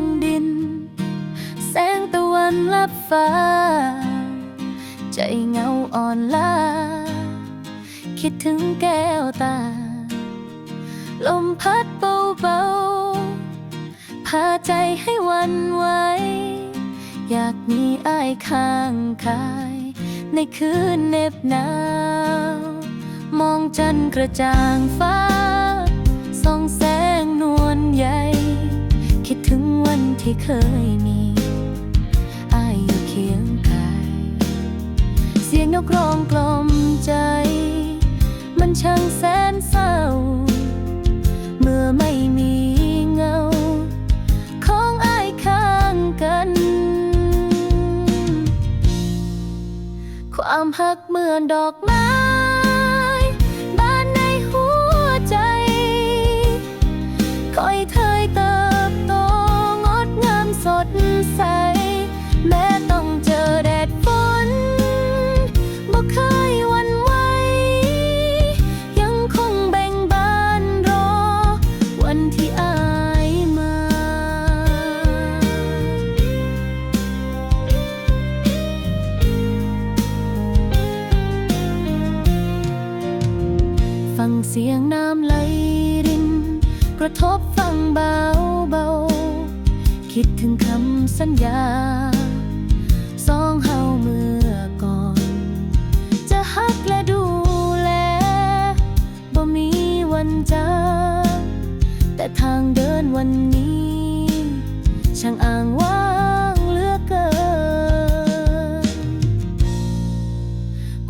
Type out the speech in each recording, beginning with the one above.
งดิน แสงตะวันลับฟ้า ใจเงาอ่อนล้า คิดถึงแก้วตา ลมพัดเบาๆ พาใจให้วันไหว อยากมีอ้ายข้างกาย ในคืนเน็บหนาว มองจันกระจ่างฟ้า เคยมีอายอยู่เคียงกายเสียงนกร้องกล่อมใจ มันช่างแสนเศร้า เมื่อไม่มีเงา ของอายข้างกัน ความหักเหมือนดอกไม้ ฟังเสียงน้ำไหลริน กระทบฟังเบาเบา คิดถึงคำสัญญา สองเฮาเมื่อก่อน จะฮักและดูแล บ่มีวันจากแต่ทางเดินวันนี้ ช่างอ่างว่างเหลือเกิน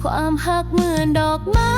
ความหักเหมือนดอกไม้